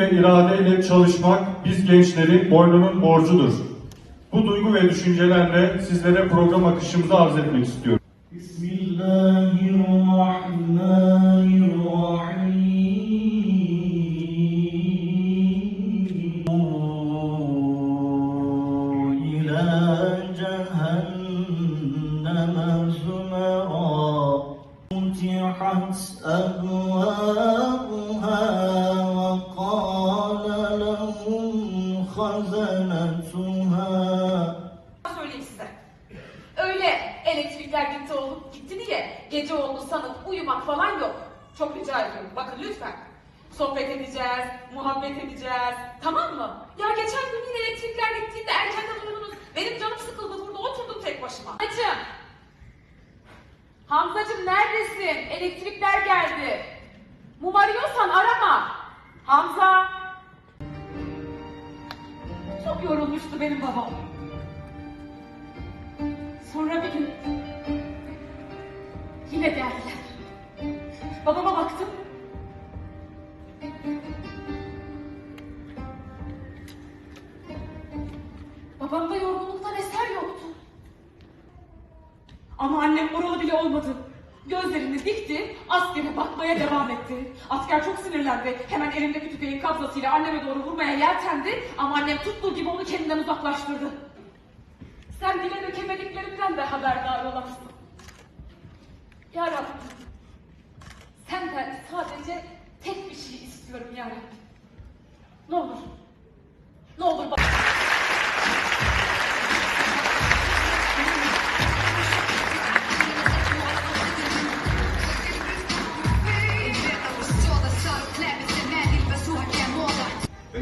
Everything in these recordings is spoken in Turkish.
ve iradeyle çalışmak biz gençlerin boynunun borcudur. Bu duygu ve düşüncelerle sizlere program akışımızı arz etmek istiyorum. Bismillahirrahmanirrahim. Söyleyeyim size. Öyle elektrikler gitti olup gitti diye gece oldu sanıp uyumak falan yok. Çok rica ediyorum. Bakın lütfen. Sohbet edeceğiz, muhabbet edeceğiz. Tamam mı? Ya geçen gün yine elektrikler gittiğinde erkenden uyudunuz. Benim canım sıkıldı burada oturdum tek başıma. Hamzacığım. Hamzacığım neredesin? Elektrikler geldi. Mum arıyorsan arama. Hamza. Yorulmuştu benim babam. Sonra bir gün yine geldiler. Babama baktım. Babamda yorgunluktan eser yoktu. Ama annem oralı bile olmadı. Gözlerini dikti, askere bakmaya devam etti. Asker çok sinirlendi. Hemen elindeki tüfeğin kabzasıyla anneme doğru vurmaya yeltendi. Ama annem tuttuğu gibi onu kendinden uzaklaştırdı. Sen dile dökemediklerimden de haberdar olamazsın. Ya Rabbim, senden sadece tek bir şey istiyorum ya. Ne olur, ne olur bak.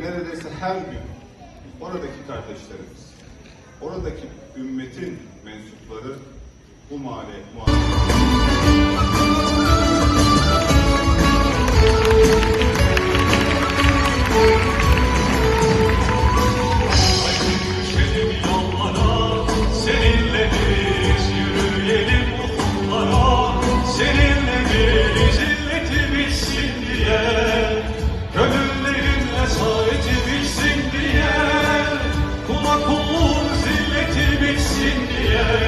Neredeyse her gün oradaki kardeşlerimiz, oradaki ümmetin mensupları bu mahalle, muhabbet Yeah.